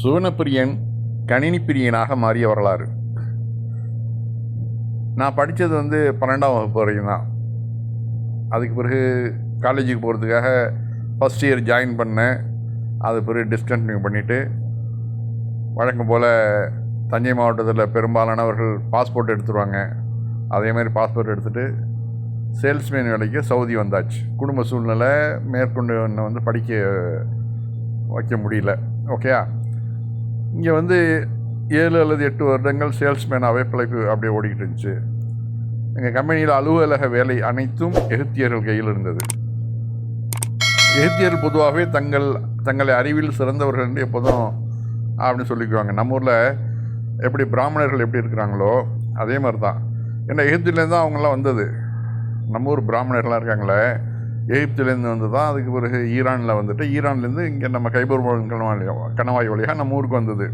சுவனப்பிரியன் கணினி பிரியனாக மாறிய வரலாறு. நான் படித்தது வந்து பன்னெண்டாம் வகுப்பு வரைக்கும் தான். அதுக்கு பிறகு காலேஜுக்கு போகிறதுக்காக ஃபஸ்ட் இயர் ஜாயின் பண்ணேன். அது பிறகு டிஸ்கண்டினியூ பண்ணிவிட்டு வழக்கம் போல் தஞ்சை மாவட்டத்தில் பெரும்பாலானவர்கள் பாஸ்போர்ட் எடுத்துருவாங்க. அதே மாதிரி பாஸ்போர்ட் எடுத்துகிட்டு சேல்ஸ்மேன் வேலைக்கு சவுதி வந்தாச்சு. குடும்ப சூழ்நிலை மேற்கொண்டு என்னை வந்து படிக்க வைக்க முடியல. ஓகேயா இங்கே வந்து ஏழு அல்லது எட்டு வருடங்கள் சேல்ஸ்மேனாகவே பிழைப்பு அப்படியே ஓடிக்கிட்டு இருந்துச்சு. எங்கள் கம்பெனியில் அலுவலக வேலை அனைத்தும் எகிப்தியர்கள் கையில் இருந்தது. எகிப்தியர்கள் பொதுவாகவே தங்கள் தங்களை அறிவில் சிறந்தவர்கள் என்று எப்போதும் அப்படின்னு சொல்லிக்குவாங்க. நம்ம ஊரில் எப்படி பிராமணர்கள் எப்படி இருக்கிறாங்களோ அதே மாதிரி தான் ஏன்னா எகிப்திலேருந்து தான் அவங்களாம் வந்தது. நம்ம ஊர் பிராமணர்கள்லாம் இருக்காங்களே எகிப்திலேருந்து வந்து தான் அதுக்கு பிறகு ஈரானில் வந்துட்டு ஈரான்லேருந்து இங்கே நம்ம கைபூர் கணவாய் கணவாய் வழியாக நம்ம ஊருக்கு வந்தது.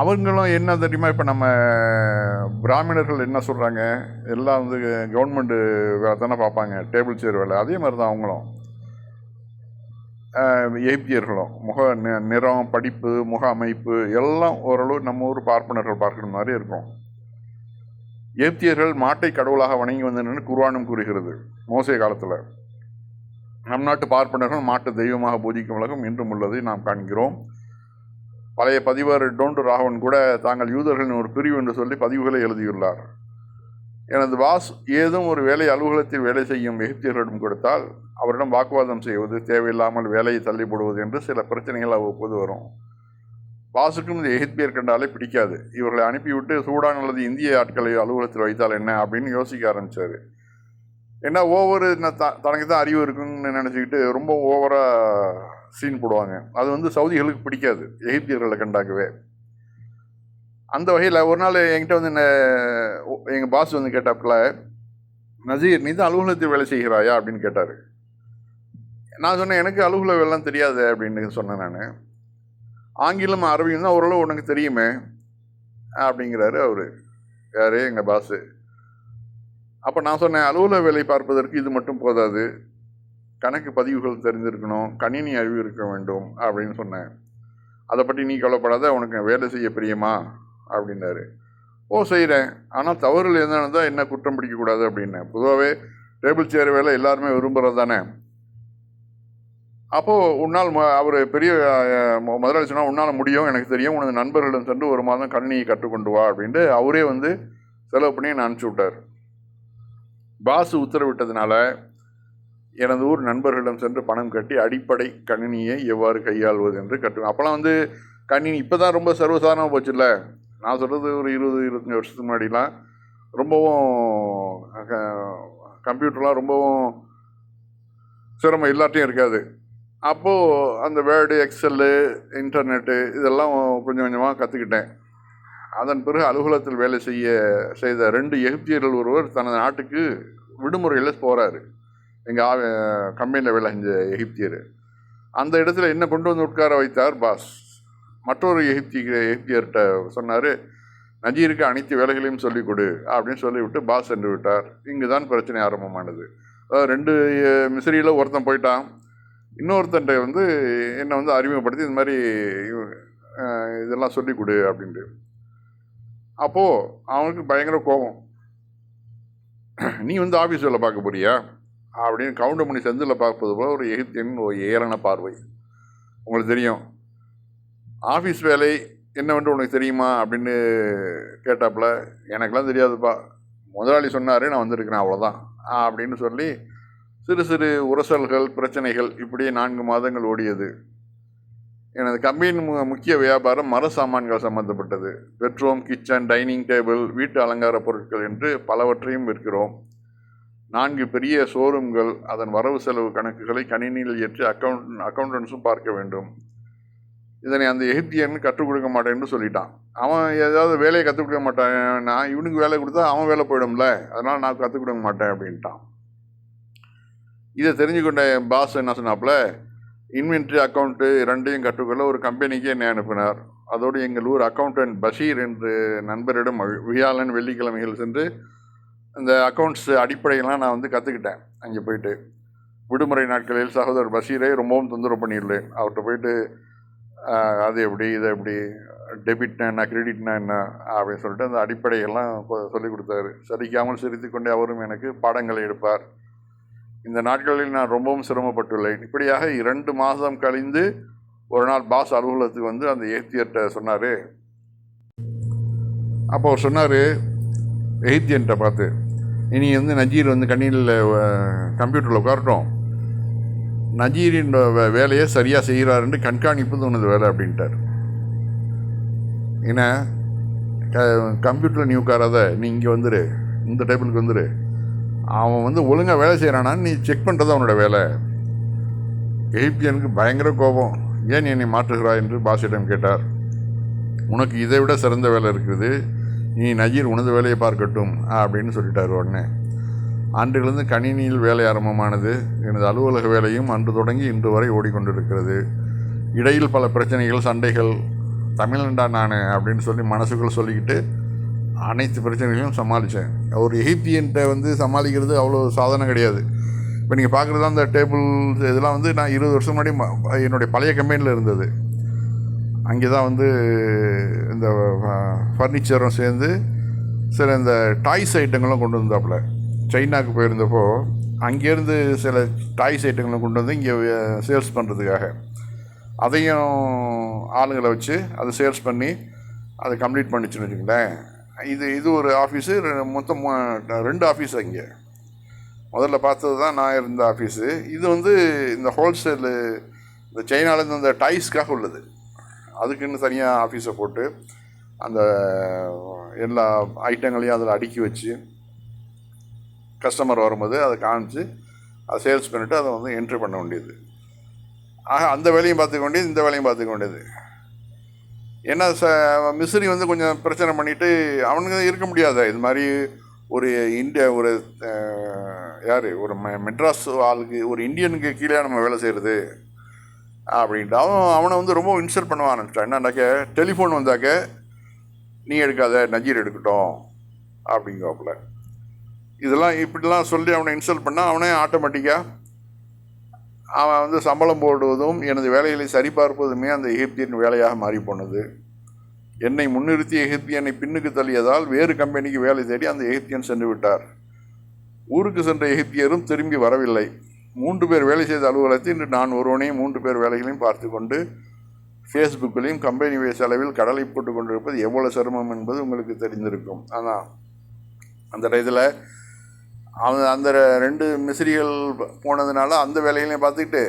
அவங்களும் என்ன தெரியுமா இப்போ நம்ம பிராமணர்கள் என்ன சொல்கிறாங்க எல்லாம் வந்து கவர்மெண்ட்டு வேலை தானே பார்ப்பாங்க டேபிள் சேர் வேலை. அதே மாதிரி தான் அவங்களும் எய்பியர்களும் முக நிறம் படிப்பு முக அமைப்பு எல்லாம் ஓரளவு நம்ம ஊர் பார்ப்பனர்கள் பார்க்குற மாதிரி இருக்கும் எகிப்தியர்கள் மாட்டை கடவுளாக வணங்கி வந்தனர் குர்ஆனும் கூறுகிறது. மோசை காலத்தில். நம் நாட்டு பார்ப்பனர்கள் மாட்டு தெய்வமாக பூஜிக்கும் உலகம் இன்றும் உள்ளதை நாம் காண்கிறோம். பழைய பதிவர் டோண்டு ராகவன் கூட தாங்கள் யூதர்களின் ஒரு பிரிவு என்று சொல்லி பதிவுகளை எழுதியுள்ளார். எனது வாஸ் ஏதும் ஒரு வேலை அலுவலகத்தில் வேலை செய்யும் எகிப்தியர்களிடம் கொடுத்தால் அவரிடம் வாக்குவாதம் செய்வது தேவையில்லாமல் வேலையை தள்ளிப்படுவது என்று சில பிரச்சனைகள் அவ்வப்போது வரும். பாஸுக்கும் இந்த எகிப்தியர் கண்டாலே பிடிக்காது. இவர்களை அனுப்பிவிட்டு சூடான் அல்லது இந்திய ஆட்களை அலுவலகத்தில் வைத்தால் என்ன அப்படின்னு யோசிக்க ஆரம்பித்தார் ஏன்னா ஓவர் தனக்கு தான் அறிவு இருக்குன்னு நினச்சிக்கிட்டு ரொம்ப ஓவராக சீன் போடுவாங்க. அது வந்து சவுதிகளுக்கு பிடிக்காது எகிப்தியர்களை கண்டாக்கவே. அந்த வகையில் ஒரு நாள் என்கிட்ட வந்து என்ன எங்கள் பாஸ் வந்து கேட்டாப்புல நசீர் நீ தான் அலுவலகத்தில் வேலை செய்கிறாயா? அப்படின்னு கேட்டார். நான் சொன்னேன் எனக்கு அலுவலக வேலைலாம் தெரியாது அப்படின்னு சொன்னேன் நான். ஆங்கிலம் அரபியும் தான் ஓரளவு உனக்கு தெரியுமே அப்படிங்கிறாரு அவர். யார்? எங்கள் பாஸு அப்போ நான் சொன்னேன் அலுவலக வேலை பார்ப்பதற்கு இது மட்டும் போதாது. கணக்கு பதிவுகள் தெரிஞ்சிருக்கணும் கணினி அறிவு இருக்க வேண்டும் அப்படின்னு சொன்னேன். அதை பற்றி நீ கவலைப்படாத உனக்கு வேலை செய்ய பிரியமா? அப்படின்னாரு. ஓ செய்கிறேன் ஆனால் தவறுகள் என்னன்னு தான் என்ன குற்றம் பிடிக்கக்கூடாது? அப்படின்னேன். பொதுவாகவே டேபிள் சேர் வேலை எல்லாருமே விரும்புகிறது தானே அப்போது உன்னால் அவர் பெரிய முதலாளி சொன்னால் உன்னால் முடியும் எனக்கு தெரியும் உனது நண்பர்களிடம் சென்று ஒரு மாதம் கணினியை கற்றுக்கொண்டு வா அப்படின்ட்டு அவரே வந்து செலவு பண்ணி என்னை அனுப்பிச்சி விட்டார். பாஸ் உத்தரவிட்டதுனால எனது ஊர் நண்பர்களிடம் சென்று பணம் கட்டி அடிப்படை கணினியை எவ்வாறு கையாள்வது என்று கற்று அப்போலாம் வந்து கணினி இப்போ தான் ரொம்ப சர்வசாதாரணமாக போச்சுல்ல. நான் சொல்கிறது ஒரு இருபது இருபத்தஞ்சி வருஷத்துக்கு முன்னாடிலாம் ரொம்பவும் கம்ப்யூட்டர்லாம் ரொம்பவும் சிரமம் எல்லாத்தையும் இருக்காது. அப்போது அந்த வேர்டு எக்ஸல்லு இன்டர்நெட்டு இதெல்லாம் கொஞ்சம் கொஞ்சமாக கற்றுக்கிட்டேன் அதன் பிறகு அலுவலகத்தில் வேலை செய்ய செய்த ரெண்டு எகிப்தியர்கள் ஒருவர் தனது நாட்டுக்கு விடுமுறையில் போகிறாரு எங்கள் கம்பெனியில் வேலை செஞ்ச எகிப்தியர். அந்த இடத்துல என்ன கொண்டு வந்து உட்கார வைத்தார்? பாஸ். மற்றொரு எகிப்தி எகிப்தியர்கிட்ட சொன்னார் நஜீருக்கு அனைத்து வேலைகளையும் சொல்லிக் கொடு அப்படின்னு சொல்லிவிட்டு பாஸ் சென்று விட்டார். இங்கு தான் பிரச்சனை ஆரம்பமானது. ரெண்டு மிசிறியில் ஒருத்தன் போயிட்டான். இன்னொருத்தன்ட்ட வந்து என்னை வந்து அறிமுகப்படுத்தி இந்த மாதிரி இதெல்லாம் சொல்லிக் கொடு அப்படின்ட்டு. அப்போது அவனுக்கு பயங்கர கோபம். நீ வந்து ஆஃபீஸ் வேலை பார்க்க போறியா? அப்படின்னு கவுண்டமணி செந்தில் பார்ப்பது போல ஒரு எகிப்தியன் ஒரு ஏளன பார்வை. உங்களுக்கு தெரியும். ஆஃபீஸ் வேலை என்னவென்று உனக்கு தெரியுமா? அப்படின்னு கேட்டாப்புல எனக்கெல்லாம் தெரியாதுப்பா. முதலாளி சொன்னார் நான் வந்திருக்கிறேன் அவ்வளோதான் அப்படின்னு சொல்லி சிறு சிறு உரசல்கள் பிரச்சனைகள் இப்படியே நான்கு மாதங்கள் ஓடியது. எனது கம்பெனியின் மு முக்கிய வியாபாரம் மர சாமான்கள் சம்பந்தப்பட்டது. பெட்ரூம் கிச்சன் டைனிங் டேபிள் வீட்டு அலங்கார பொருட்கள் என்று பலவற்றையும் விற்கிறோம். நான்கு பெரிய ஷோரூம்கள் அதன் வரவு செலவு கணக்குகளை கணினியில் ஏற்றி அக்கௌண்ட் அக்கௌண்டன்ஸும் பார்க்க வேண்டும். இதனை அந்த எகிப்தியன் கற்றுக் கொடுக்க மாட்டேன்னு சொல்லிட்டான். அவன் ஏதாவது வேலையை கற்றுக் கொடுக்க மாட்டான். நான் இவனுக்கு வேலை கொடுத்தா அவன் வேலை போயிடும்ல. அதனால் நான் கற்றுக் கொடுக்க மாட்டேன் அப்படின்ட்டான். இதை தெரிஞ்சுக்கொண்ட என் பாஸ் என்ன சொன்னாப்புல இன்வென்ட்ரி அக்கௌண்ட்டு ரெண்டையும் கற்றுக்கொள்ள ஒரு கம்பெனிக்கு என்னை அனுப்பினார். அதோடு எங்கள் ஊர் அக்கௌண்டன்ட் பஷீர் என்று நண்பரிடம் வியாழன் வெள்ளிக்கிழமைகள் சென்று இந்த அக்கௌண்ட்ஸ் அடிப்படையெல்லாம் நான் வந்து கற்றுக்கிட்டேன் அங்கே போயிட்டு விடுமுறை நாட்களில் சகோதரர் பஷீரை ரொம்பவும் தொந்தரவு பண்ணியிருந்தேன் அவர்கிட்ட போயிட்டு அது எப்படி இதை எப்படி டெபிட்னா என்ன கிரெடிட்னா என்ன? அப்படின்னு சொல்லிட்டு அந்த அடிப்படையெல்லாம் சொல்லிக் கொடுத்தாரு. சரிக்காமல் சிரித்து கொண்டே அவரும் எனக்கு பாடங்களை எடுப்பார். இந்த நாட்களில் நான் ரொம்பவும் சிரமப்பட்டுள்ளேன். இப்படியாக இரண்டு மாதம் கழிந்து ஒரு நாள் பாஸ் அலுவலகத்துக்கு வந்து அந்த எய்த்தியர்கிட்ட சொன்னார். அப்போ அவர் சொன்னார் எய்த்தியன்ட்ட பார்த்து இனி வந்து நஜீர் வந்து கணினியில் கம்ப்யூட்டரில் உட்காரட்டும். நஜீரின் வே- வேலையை சரியாக செய்கிறாருன்னு கண்காணிப்பு உனது வேலை அப்படின்ட்டார். ஏன்னா க கம்ப்யூட்டரில் நீ உட்காராத நீ இங்கே வந்துடு இந்த டேபிளுக்கு வந்துடு அவன் வந்து ஒழுங்காக வேலை செய்கிறானான்னு நீ செக் பண்ணுறது அவனோட வேலை? எகிப்தியனுக்கு பயங்கர கோபம். ஏன் என்னை மாற்றுகிறாய் என்று பாசிடம் கேட்டார். உனக்கு இதை விட சிறந்த வேலை இருக்குது. நீ நஜீர் உனது வேலையை பார்க்கட்டும் அப்படின்னு சொல்லிட்டார் உடனே. அன்றிலிருந்து கணினியில் வேலை ஆரம்பமானது. எனது அலுவலக வேலையும் அன்று தொடங்கி இன்று வரை ஓடிக்கொண்டிருக்கிறது. இடையில் பல பிரச்சனைகள் சண்டைகள் தமிழ்நாடா நான் அப்படின்னு சொல்லி மனசுக்குள் சொல்லிக்கிட்டு அனைத்து பிரச்சனைகளையும் சமாளித்தேன் ஒரு எகிப்தியன்ட்ட வந்து சமாளிக்கிறது அவ்வளோ சாதனை கிடையாது. இப்போ நீங்கள் பார்க்குறது அந்த டேபிள் இதெல்லாம் வந்து நான் இருபது வருஷம் முன்னாடி ம- என்னுடைய பழைய கம்பெனியில் இருந்தது. அங்கே தான் வந்து இந்த ஃபர்னிச்சரும் சேர்ந்து சில இந்த டாய்ஸ் ஐட்டங்களும் கொண்டு வந்தாப்புல. சைனாவுக்கு போயிருந்தப்போ அங்கேருந்து சில டாய்ஸ் ஐட்டங்களும் கொண்டு வந்து இங்கே சேல்ஸ் பண்ணுறதுக்காக அதையும் ஆளுங்களை வச்சு அதை சேல்ஸ் பண்ணி அதை கம்ப்ளீட் பண்ணிச்சுன்னு வச்சுங்களேன் இது இது ஒரு ஆஃபீஸு மொத்தம் ரெண்டு ஆஃபீஸ் அங்கே. முதல்ல பார்த்தது தான் நான் இருந்த ஆஃபீஸு இது வந்து இந்த ஹோல்சேலு இந்த சைனாலேருந்து அந்த டாய்ஸ்க்காக உள்ளது. அதுக்குன்னு தனியாக ஆஃபீஸை போட்டு அந்த எல்லா ஐட்டங்களையும் அதில் அடுக்கி வச்சு கஸ்டமர் வரும்போது அதை காமிச்சு அதை சேல்ஸ் பண்ணிவிட்டு அதை வந்து என்ட்ரி பண்ண வேண்டியது. ஆக அந்த வேலையும் பார்த்துக்க வேண்டியது இந்த வேலையும் பார்த்துக்க வேண்டியது. ஏன்னா ச மிஸ்ரி வந்து கொஞ்சம் பிரச்சனை பண்ணிவிட்டு அவனுங்க இருக்க முடியாத? இது மாதிரி ஒரு இந்தியா ஒரு யார்? ஒரு மெ மெட்ராஸ் ஆளுக்கு ஒரு இந்தியனுக்கு கீழே நம்ம வேலை செய்கிறது அப்படின்ட்டு. அவன் அவனை வந்து ரொம்ப இன்சல்ட் பண்ண ஆரம்பிச்சிட்டான் என்னன்னாக்க டெலிஃபோன் வந்தாக்க நீ எடுக்காத நஜீர் எடுக்கட்டும் அப்படிங்கிறப்பில் இதெல்லாம் இப்படிலாம் சொல்லி அவனை இன்சல்ட் பண்ணால் அவனே ஆட்டோமேட்டிக்காக அவன் வந்து சம்பளம் போடுவதும் எனது வேலைகளை சரிபார்ப்பதுமே அந்த எகிப்தியன் வேலையாக மாறி போனது என்னை முன்னிறுத்தி எகிப்தியனை பின்னுக்கு தள்ளியதால் வேறு கம்பெனிக்கு வேலை தேடி அந்த எகிப்தியன் சென்று விட்டார். ஊருக்கு சென்ற எகிப்தியரும் திரும்பி வரவில்லை. மூன்று பேர் வேலை செய்த அலுவலகத்தில் இன்று நான் ஒருவனையும் மூன்று பேர் வேலைகளையும் பார்த்து கொண்டு ஃபேஸ்புக்கிலையும் கம்பெனி செலவில் கடலை போட்டு கொண்டிருப்பது எவ்வளவு சிரமம் என்பது உங்களுக்கு தெரிந்திருக்கும். ஆனால் அந்த டயத்தில் அவன் அந்த ரெண்டு மிஸ்ரிகள் போனதுனால அந்த வேலைகளையும் பார்த்துக்கிட்டு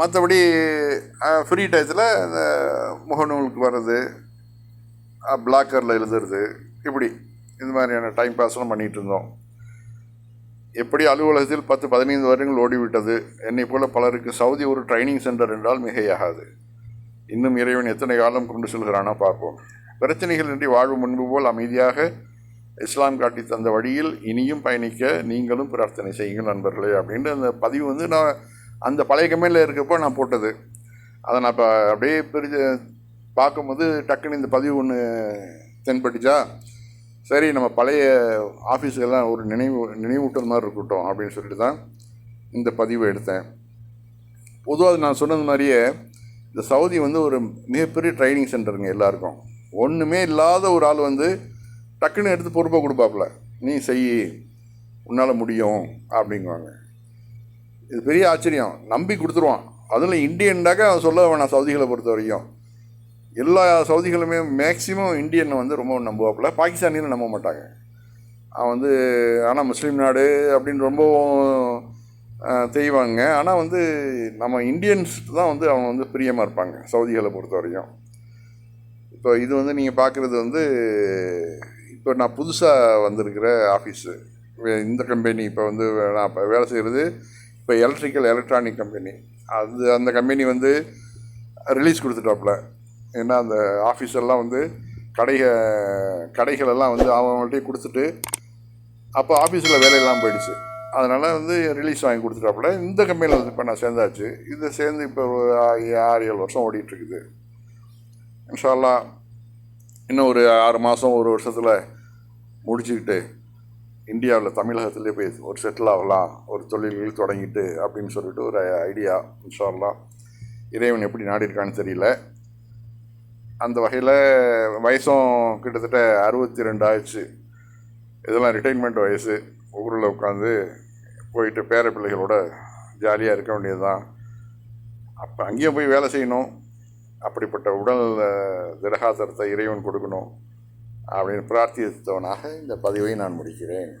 மற்றபடி ஃப்ரீ டயத்தில் இந்த முகநூலுக்கு வர்றது பிளாக்கரில் எழுதுறது இப்படி இந்த மாதிரியான டைம் பாஸ்லாம் பண்ணிகிட்டு இருந்தோம். எப்படி அலுவலகத்தில் பத்து பதினைந்து வருடங்கள் ஓடிவிட்டது என்னை போல பலருக்கு சவுதி ஒரு ட்ரைனிங் சென்டர் என்றால் மிகையாகாது. இன்னும் இறைவன் எத்தனை காலம் கொண்டு செல்கிறானோ பார்ப்போம். பிரச்சனைகள் இன்றி வாழ்வு முன்பு போல் அமைதியாக இஸ்லாம் காட்டி தந்த வழியில் இனியும் பயணிக்க நீங்களும் பிரார்த்தனை செய்யுங்கள் நண்பர்களே அப்படின்ட்டு அந்த பதிவு வந்து நான் அந்த பழைய கம்பெனியில் இருக்கப்போ நான் போட்டது. அதை நான் இப்போ அப்படியே பிரிஞ்சு பார்க்கும்போது டக்குன்னு இந்த பதிவு ஒன்று தென்பட்டுச்சா? சரி நம்ம பழைய ஆஃபீஸுக்கெல்லாம் ஒரு நினைவு நினைவூட்டல் மாதிரி இருக்கட்டும் அப்படின்னு சொல்லிட்டு தான் இந்த பதிவை எடுத்தேன். பொதுவாக நான் சொன்னது மாதிரியே இந்த சவுதி வந்து ஒரு மிகப்பெரிய ட்ரைனிங் சென்டருங்க எல்லாருக்கும். ஒன்றுமே இல்லாத ஒரு ஆள் வந்து டக்குன்னு எடுத்து பொறுப்பை கொடுப்பாப்புல. நீ செய் உன்னால் முடியும் அப்படிங்குவாங்க. இது பெரிய ஆச்சரியம். நம்பி கொடுத்துருவான். அதில் இந்தியன்டாக்க அவன் சொல்ல வேணாம் சவுதிகளை பொறுத்த வரைக்கும். எல்லா சவுதிகளுமே மேக்சிமம் இந்தியனை வந்து ரொம்ப நம்புவாப்புல. பாகிஸ்தானியில் நம்ப மாட்டாங்க. அவன் வந்து ஆனால் முஸ்லீம் நாடு அப்படின்னு ரொம்பவும் செய்வாங்க ஆனால் வந்து நம்ம இந்தியன்ஸ் தான் வந்து அவங்க வந்து பிரியமாக இருப்பாங்க சவுதிகளை பொறுத்த வரைக்கும். இப்போ இது வந்து நீங்கள் பார்க்குறது வந்து இப்போ நான் புதுசாக வந்திருக்கிற ஆஃபீஸு. இந்த கம்பெனி இப்போ வந்து நான் இப்போ வேலை செய்கிறது இப்போ எலக்ட்ரிக்கல் எலக்ட்ரானிக் கம்பெனி. அது அந்த கம்பெனி வந்து ரிலீஸ் கொடுத்துட்டாப்புல. ஏன்னா அந்த ஆஃபீஸ் எல்லாம் வந்து கடைக கடைகள் எல்லாம் வந்து அவங்கள்ட்டே கொடுத்துட்டு அப்போ ஆஃபீஸில் வேலையெல்லாம் போயிடுச்சு. அதனால் வந்து ரிலீஸ் வாங்கி கொடுத்துட்டாப்புல. இந்த கம்பெனியில் வந்து இப்போ நான் சேர்ந்தாச்சு. இது சேர்ந்து இப்போ ஒரு ஆறு ஏழு வருஷம் ஓடிட்டுருக்குது. இன்ஷால்லா இன்னும் ஒரு ஆறு மாதம் ஒரு வருஷத்தில் முடிச்சுக்கிட்டு இந்தியாவில் தமிழகத்திலே போய் ஒரு செட்டில் ஆகலாம் ஒரு தொழில்கள் தொடங்கிட்டு அப்படின்னு சொல்லிட்டு ஒரு ஐடியா இன்ஷால்லாம் இறைவன் எப்படி நாடிருக்கான்னு தெரியல. அந்த வகையில் வயசும் கிட்டத்தட்ட அறுபத்தி ரெண்டு ஆயிடுச்சு. இதெல்லாம் ரிட்டைர்மெண்ட் வயசு. ஊரில் உட்காந்து போயிட்டு பேர பிள்ளைகளோட ஜாலியாக இருக்க வேண்டியது தான் அப்போ அங்கேயும் போய் வேலை செய்யணும். அப்படிப்பட்ட உடல் அஹ், திடகாத்திரத்தை இறைவன் கொடுக்கணும். அப்படின்னு பிரார்த்தித்தவனாக இந்த பதிவை நான் முடிக்கிறேன்.